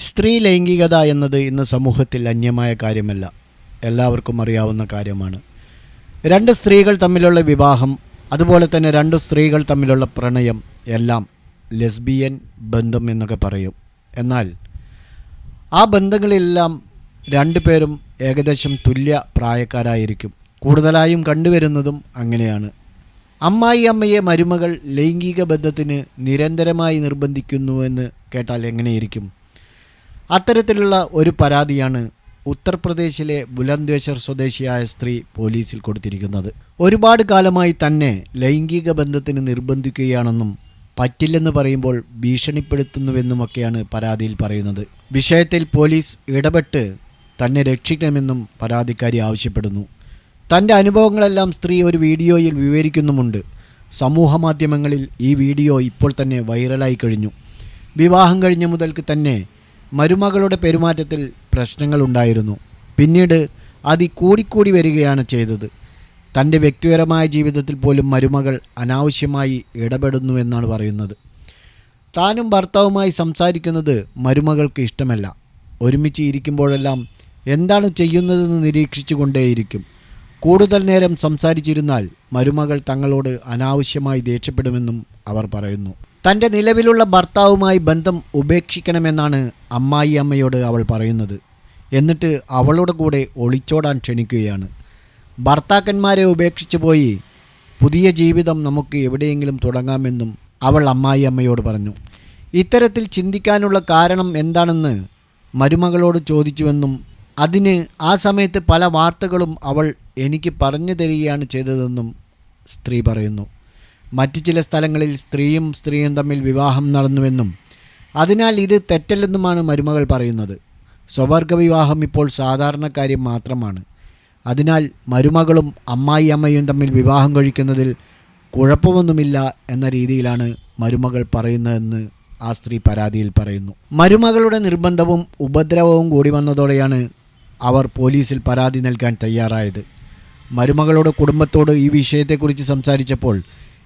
സ്ത്രീ ലൈംഗികത എന്നത് ഇന്ന് സമൂഹത്തിൽ അന്യമായ കാര്യമല്ല. എല്ലാവർക്കും അറിയാവുന്ന കാര്യമാണ്. രണ്ട് സ്ത്രീകൾ തമ്മിലുള്ള വിവാഹം അതുപോലെ തന്നെ രണ്ട് സ്ത്രീകൾ തമ്മിലുള്ള പ്രണയം എല്ലാം ലെസ്ബിയൻ ബന്ധം എന്നൊക്കെ പറയും. എന്നാൽ ആ ബന്ധങ്ങളിലെല്ലാം രണ്ടുപേരും ഏകദേശം തുല്യ പ്രായക്കാരായിരിക്കും. കൂടുതലായും കണ്ടുവരുന്നതും അങ്ങനെയാണ്. അമ്മായി അമ്മയെ മരുമകൾ ലൈംഗിക ബന്ധത്തിന് നിരന്തരമായി നിർബന്ധിക്കുന്നുവെന്ന് കേട്ടാൽ എങ്ങനെയിരിക്കും? അത്തരത്തിലുള്ള ഒരു പരാതിയാണ് ഉത്തർപ്രദേശിലെ ബുലന്ദേശ്വർ സ്വദേശിയായ സ്ത്രീ പോലീസിൽ കൊടുത്തിരിക്കുന്നത്. ഒരുപാട് കാലമായി തന്നെ ലൈംഗിക ബന്ധത്തിന് നിർബന്ധിക്കുകയാണെന്നും പറ്റില്ലെന്ന് പറയുമ്പോൾ ഭീഷണിപ്പെടുത്തുന്നുവെന്നുമൊക്കെയാണ് പരാതിയിൽ പറയുന്നത്. വിഷയത്തിൽ പോലീസ് ഇടപെട്ട് തന്നെ രക്ഷിക്കണമെന്നും പരാതിക്കാരി ആവശ്യപ്പെടുന്നു. തന്റെ അനുഭവങ്ങളെല്ലാം സ്ത്രീ ഒരു വീഡിയോയിൽ വിവരിക്കുന്നുമുണ്ട്. സമൂഹ മാധ്യമങ്ങളിൽ ഈ വീഡിയോ ഇപ്പോൾ തന്നെ വൈറലായി കഴിഞ്ഞു. വിവാഹം കഴിഞ്ഞ മുതൽക്ക് തന്നെ മരുമകളുടെ പെരുമാറ്റത്തിൽ പ്രശ്നങ്ങളുണ്ടായിരുന്നു പിന്നീട് അത് കൂടിക്കൂടി വരികയാണ് ചെയ്തത്. തന്റെ വ്യക്തിപരമായ ജീവിതത്തിൽ പോലും മരുമകൾ അനാവശ്യമായി ഇടപെടുന്നു എന്നാണ് പറയുന്നത്. താനും ഭർത്താവുമായി സംസാരിക്കുന്നത് മരുമകൾക്ക് ഇഷ്ടമല്ല. ഒരുമിച്ച് ഇരിക്കുമ്പോഴെല്ലാം എന്താണ് ചെയ്യുന്നതെന്ന് നിരീക്ഷിച്ചു കൊണ്ടേയിരിക്കും കൂടുതൽ നേരം സംസാരിച്ചിരുന്നാൽ മരുമകൾ തങ്ങളോട് അനാവശ്യമായി ദേഷ്യപ്പെടുമെന്നും അവർ പറയുന്നു. തന്റെ നിലവിലുള്ള ഭർത്താവുമായി ബന്ധം ഉപേക്ഷിക്കണമെന്നാണ് അമ്മായി അമ്മയോട് അവൾ പറയുന്നത്. എന്നിട്ട് അവളുടെ കൂടെ ഒളിച്ചോടാൻ ക്ഷണിക്കുകയാണ്. ഭർത്താക്കന്മാരെ ഉപേക്ഷിച്ചു പോയി പുതിയ ജീവിതം നമുക്ക് എവിടെയെങ്കിലും തുടങ്ങാമെന്നും അവൾ അമ്മായി അമ്മയോട് പറഞ്ഞു. ഇത്തരത്തിൽ ചിന്തിക്കാനുള്ള കാരണം എന്താണെന്ന് മരുമകളോട് ചോദിച്ചുവെന്നും അതിന് ആ സമയത്ത് പല വാർത്തകളും അവൾ എനിക്ക് പറഞ്ഞു തരികയാണ് ചെയ്തതെന്നും സ്ത്രീ പറയുന്നു. മറ്റു ചില സ്ഥലങ്ങളിൽ സ്ത്രീയും സ്ത്രീയും തമ്മിൽ വിവാഹം നടന്നുവെന്നും അതിനാൽ ഇത് തെറ്റല്ലെന്നുമാണ് മരുമകൾ പറയുന്നത്. സ്വവർഗ വിവാഹം ഇപ്പോൾ സാധാരണ കാര്യം മാത്രമാണ്. അതിനാൽ മരുമകളും അമ്മായി അമ്മയും തമ്മിൽ വിവാഹം കഴിക്കുന്നതിൽ കുഴപ്പമൊന്നുമില്ല എന്ന രീതിയിലാണ് മരുമകൾ പറയുന്നതെന്ന് ആ സ്ത്രീ പരാതിയിൽ പറയുന്നു. മരുമകളുടെ നിർബന്ധവും ഉപദ്രവവും കൂടി വന്നതോടെയാണ് അവർ പോലീസിൽ പരാതി നൽകാൻ തയ്യാറായത്. മരുമകളുടെ കുടുംബത്തോട് ഈ വിഷയത്തെക്കുറിച്ച് സംസാരിച്ചപ്പോൾ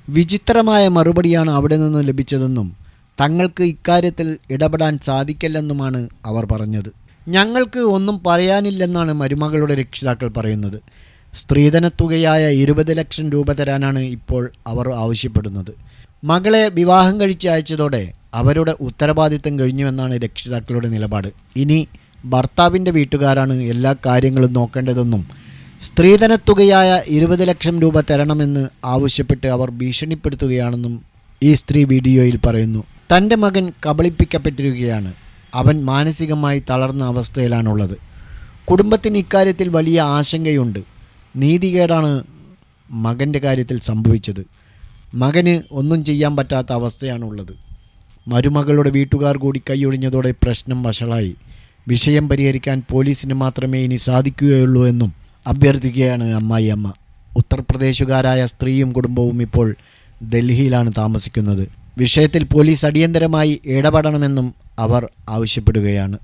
വിചിത്രമായ മറുപടിയാണ് അവിടെ നിന്ന് ലഭിച്ചതെന്നും തങ്ങൾക്ക് ഇക്കാര്യത്തിൽ ഇടപെടാൻ സാധിക്കില്ലെന്നുമാണ് അവർ പറഞ്ഞത്. ഞങ്ങൾക്ക് ഒന്നും പറയാനില്ലെന്നാണ് മരുമകളുടെ രക്ഷിതാക്കൾ പറയുന്നത്. സ്ത്രീധനത്തുകയായ ഇരുപത് ലക്ഷം രൂപ തരാനാണ് ഇപ്പോൾ അവർ ആവശ്യപ്പെടുന്നത്. മകളെ വിവാഹം കഴിച്ച് അയച്ചതോടെ അവരുടെ ഉത്തരവാദിത്തം കഴിഞ്ഞുവെന്നാണ് രക്ഷിതാക്കളുടെ നിലപാട്. ഇനി ഭർത്താവിന്റെ വീട്ടുകാരാണ് എല്ലാ കാര്യങ്ങളും നോക്കേണ്ടതെന്നും സ്ത്രീധനത്തുകയായ ഇരുപത് ലക്ഷം രൂപ തരണമെന്ന് ആവശ്യപ്പെട്ട് അവർ ഭീഷണിപ്പെടുത്തുകയാണെന്നും ഈ സ്ത്രീ വീഡിയോയിൽ പറയുന്നു. തന്റെ മകൻ കബളിപ്പിക്കപ്പെട്ടിരിക്കുകയാണ്. അവൻ മാനസികമായി തളർന്ന അവസ്ഥയിലാണുള്ളത്. കുടുംബത്തിന് ഇക്കാര്യത്തിൽ വലിയ ആശങ്കയുണ്ട്. നീതികേടാണ് മകന്റെ കാര്യത്തിൽ സംഭവിച്ചത്. മകന് ഒന്നും ചെയ്യാൻ പറ്റാത്ത അവസ്ഥയാണുള്ളത്. മരുമകളുടെ വീട്ടുകാർ കൂടി കൈയൊഴിഞ്ഞതോടെ പ്രശ്നം വഷളായി. വിഷയം പരിഹരിക്കാൻ പോലീസിന് മാത്രമേ ഇനി സാധിക്കുകയുള്ളൂ എന്നും അഭ്യർത്ഥിക്കുകയാണ് അമ്മായി അമ്മ. ഉത്തർപ്രദേശുകാരായ സ്ത്രീയും കുടുംബവും ഇപ്പോൾ ഡൽഹിയിലാണ് താമസിക്കുന്നത്. വിഷയത്തിൽ പോലീസ് അടിയന്തരമായി ഇടപെടണമെന്നും അവർ ആവശ്യപ്പെടുകയാണ്.